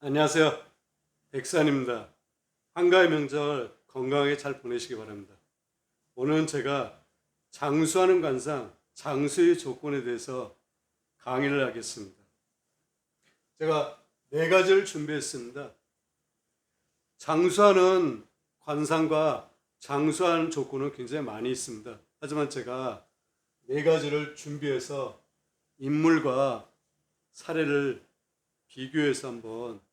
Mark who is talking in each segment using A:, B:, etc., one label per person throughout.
A: 안녕하세요. 백산입니다. 한가위 명절 건강하게 잘 보내시기 바랍니다. 오늘은 제가 장수하는 관상, 장수의 조건에 대해서 강의를 하겠습니다. 제가 네 가지를 준비했습니다. 장수하는 관상과 장수하는 조건은 굉장히 많이 있습니다. 하지만 제가 네 가지를 준비해서 인물과 사례를 비교해서 한번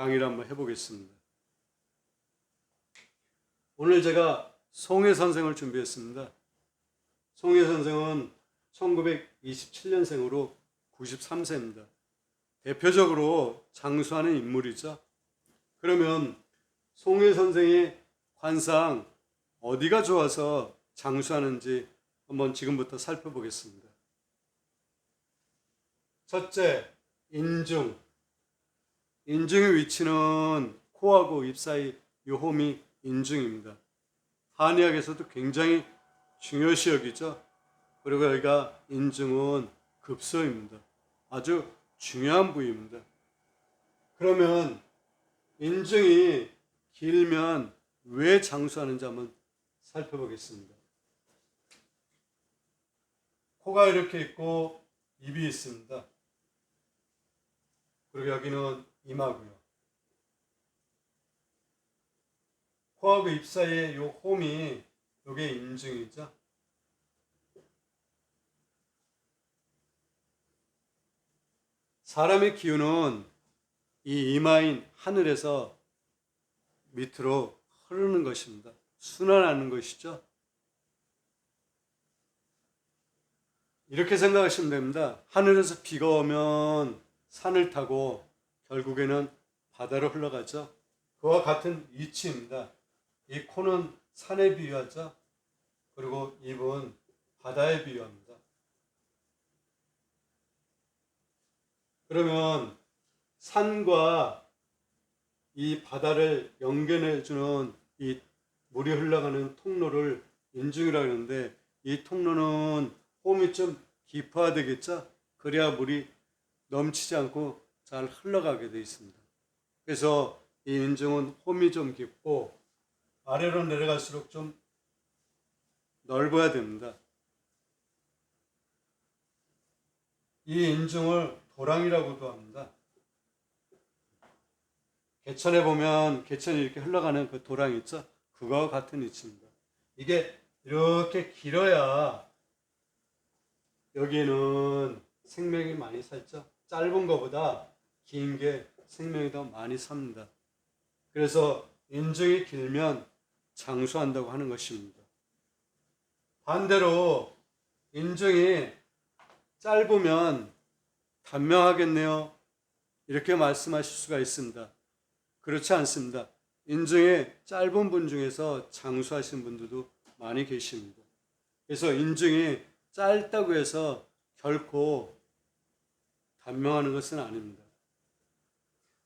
A: 강의를 한번 해보겠습니다. 오늘 제가 송혜 선생을 준비했습니다. 송혜 선생은 1927년생으로 93세입니다. 대표적으로 장수하는 인물이죠. 그러면 송혜 선생의 관상 어디가 좋아서 장수하는지 한번 지금부터 살펴보겠습니다. 첫째, 인중. 인중의 위치는 코하고 입 사이 요 홈이 인중입니다. 한의학에서도 굉장히 중요시 여기죠. 그리고 여기가 인중은 급소입니다. 아주 중요한 부위입니다. 그러면 인중이 길면 왜 장수하는지 한번 살펴보겠습니다. 코가 이렇게 있고 입이 있습니다. 그리고 여기는 이마고요. 코하고 입 사이에 요 홈이 요게 인중이죠. 사람의 기운은 이 이마인 하늘에서 밑으로 흐르는 것입니다. 순환하는 것이죠. 이렇게 생각하시면 됩니다. 하늘에서 비가 오면 산을 타고 결국에는 바다로 흘러가죠. 그와 같은 이치입니다. 이 코는 산에 비유하죠. 그리고 입은 바다에 비유합니다. 그러면 산과 이 바다를 연결해주는 이 물이 흘러가는 통로를 인중이라고 하는데 이 통로는 홈이 좀 깊어야 되겠죠? 그래야 물이 넘치지 않고 잘 흘러가게 되어 있습니다. 그래서 이 인중은 홈이 좀 깊고 아래로 내려갈수록 좀 넓어야 됩니다. 이 인중을 도랑이라고도 합니다. 개천에 보면 개천이 이렇게 흘러가는 그 도랑 있죠? 그거와 같은 위치입니다. 이게 이렇게 길어야 여기는 생명이 많이 살죠. 짧은 것보다 긴 게 생명이 더 많이 삽니다. 그래서 인중이 길면 장수한다고 하는 것입니다. 반대로 인중이 짧으면 단명하겠네요. 이렇게 말씀하실 수가 있습니다. 그렇지 않습니다. 인중이 짧은 분 중에서 장수하신 분들도 많이 계십니다. 그래서 인중이 짧다고 해서 결코 단명하는 것은 아닙니다.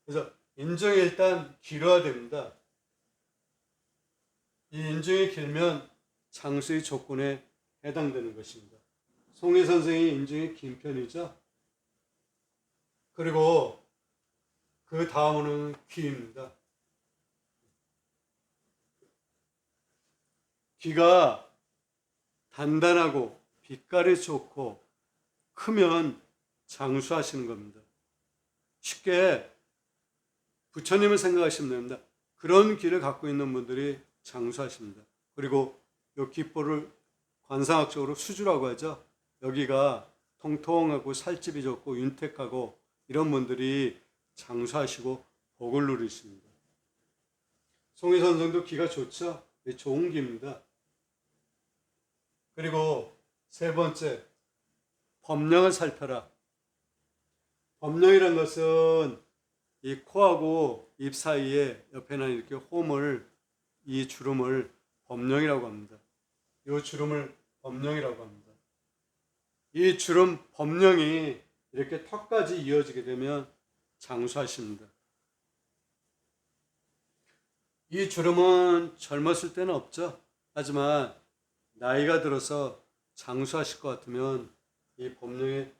A: 그래서 인중이 일단 길어야 됩니다. 이 인중이 길면 장수의 조건에 해당되는 것입니다. 송혜 선생의 인중이 긴 편이죠. 그리고 그 다음은 귀입니다. 귀가 단단하고 빛깔이 좋고 크면 장수하시는 겁니다. 쉽게 부처님을 생각하시면 됩니다. 그런 귀를 갖고 있는 분들이 장수하십니다. 그리고 이 귓볼을 관상학적으로 수주라고 하죠. 여기가 통통하고 살집이 좋고 윤택하고 이런 분들이 장수하시고 복을 누리십니다. 송희 선생도 귀가 좋죠? 네, 좋은 귀입니다. 그리고 세 번째, 법령을 살펴라. 법령이란 것은 이 코하고 입 사이에 옆에는 이렇게 홈을 이 주름을 법령이라고 합니다. 이 주름을 법령이라고 합니다. 이 주름 법령이 이렇게 턱까지 이어지게 되면 장수하십니다. 이 주름은 젊었을 때는 없죠. 하지만 나이가 들어서 장수하실 것 같으면 이 법령의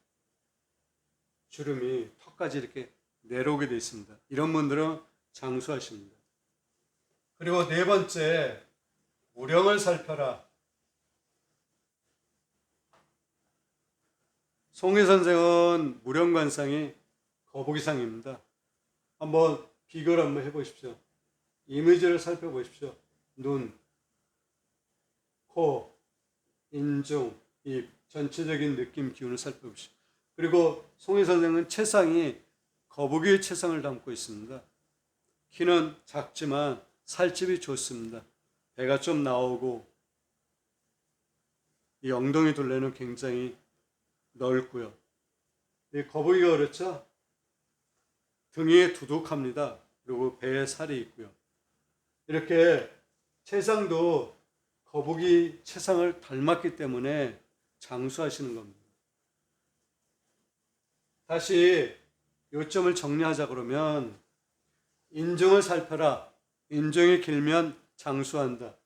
A: 주름이 턱까지 이렇게 내려오게 되어 있습니다. 이런 분들은 장수하십니다. 그리고 네 번째 무령을 살펴라. 송혜 선생은 무령관상이 거북이상입니다. 한번 비교를 한번 해보십시오. 이미지를 살펴보십시오. 눈, 코, 인중, 입, 전체적인 느낌 기운을 살펴보십시오. 그리고 송혜 선생은 체상이 거북이의 체상을 담고 있습니다. 키는 작지만 살집이 좋습니다. 배가 좀 나오고 이 엉덩이 둘레는 굉장히 넓고요. 이 거북이가 그렇죠? 등이 두둑합니다. 그리고 배에 살이 있고요. 이렇게 체상도 거북이 체상을 닮았기 때문에 장수하시는 겁니다. 다시 요점을 정리하자 그러면 인중을 살펴라. 인중이 길면 장수한다.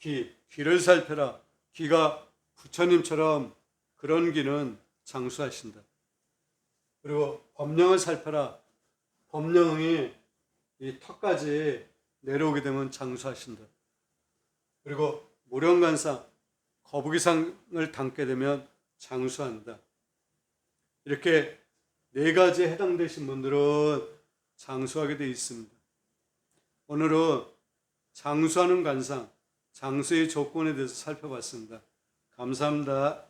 A: 귀, 귀를 살펴라. 귀가 부처님처럼 그런 귀는 장수하신다. 그리고 법령을 살펴라. 법령이 이 턱까지 내려오게 되면 장수하신다. 그리고 무령관상, 거북이상을 담게 되면 장수한다. 이렇게 네 가지에 해당되신 분들은 장수하게 되어 있습니다. 오늘은 장수하는 관상, 장수의 조건에 대해서 살펴봤습니다. 감사합니다.